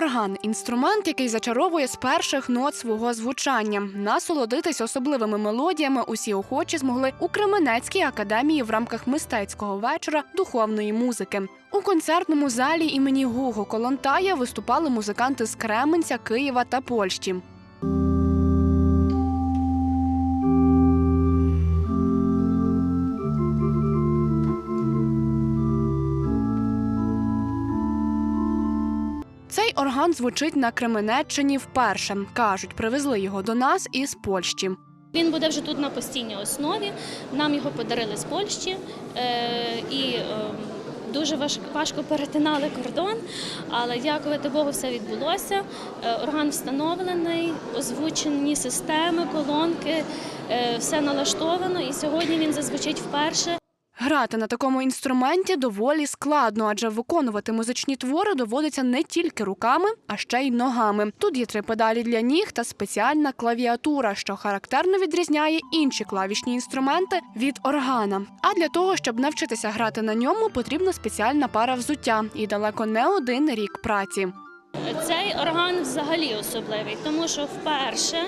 Орган інструмент, який зачаровує з перших нот свого звучання. Насолодитись особливими мелодіями усі охочі змогли у Кременецькій академії в рамках мистецького вечора духовної музики. У концертному залі імені Гуго Колонтая виступали музиканти з Кременця, Києва та Польщі. Цей орган звучить на Кременеччині вперше. кажуть, привезли його до нас із Польщі. Він буде вже тут на постійній основі. Нам його подарили з Польщі е, і е, дуже важ- важко перетинали кордон, але дякувати Богу, все відбулося. Е, Орган встановлений, озвучені системи, колонки, е, все налаштовано. І сьогодні він зазвучить вперше. Грати на такому інструменті доволі складно, адже виконувати музичні твори доводиться не тільки руками, а ще й ногами. Тут є три педалі для ніг та спеціальна клавіатура, що характерно відрізняє інші клавішні інструменти від органа. А для того, щоб навчитися грати на ньому, потрібна спеціальна пара взуття і далеко не один рік праці. Цей орган взагалі особливий, тому що вперше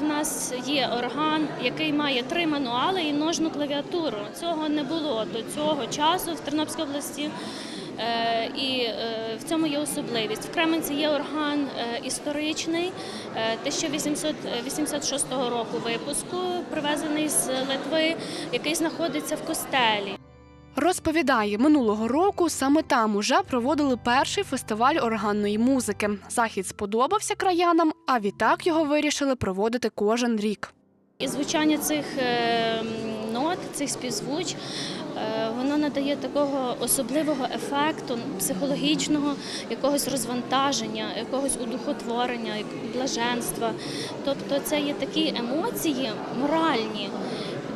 в нас є орган, який має три мануали і ножну клавіатуру. Цього не було до цього часу в Тернопільській області. Е, І е, в цьому є особливість. В Кременці є орган е, історичний е, 1886 року випуску, привезений з Литви, який знаходиться в костелі. Розповідає, минулого року саме там уже проводили перший фестиваль органної музики. Захід сподобався краянам, а відтак його вирішили проводити кожен рік. І звучання цих е, нот, цих співзвуч, е, воно надає такого особливого ефекту, психологічного, якогось розвантаження, якогось удухотворення, блаженства. Тобто це є такі емоції моральні,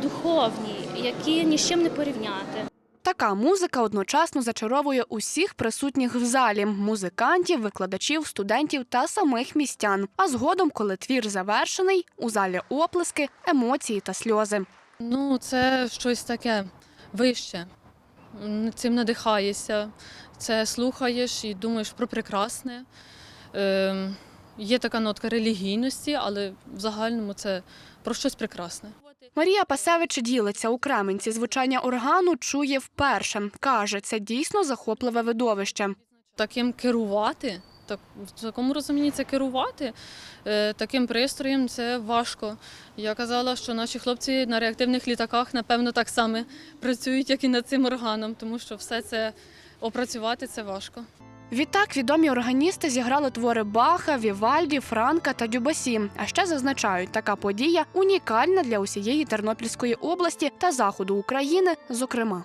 духовні, які ні з чим не порівняти. Така музика одночасно зачаровує усіх присутніх в залі музикантів, викладачів, студентів та самих містян. А згодом, коли твір завершений, у залі оплески, емоції та сльози. Ну, це щось таке вище. Цим надихаєшся, це слухаєш і думаєш про прекрасне. Ем, є така нотка релігійності, але в загальному це про щось прекрасне. Марія Пасевич ділиться у Кременці. Звучання органу чує вперше. каже, це дійсно захопливе видовище. Таким керувати, так, в такому розумінні це керувати е, таким пристроєм це важко. Я казала, що наші хлопці на реактивних літаках, напевно, так само працюють, як і над цим органом, тому що все це опрацювати це важко. Відтак відомі органісти зіграли твори Баха, Вівальді, Франка та Дюбасі. А ще зазначають, така подія унікальна для усієї Тернопільської області та заходу України, зокрема.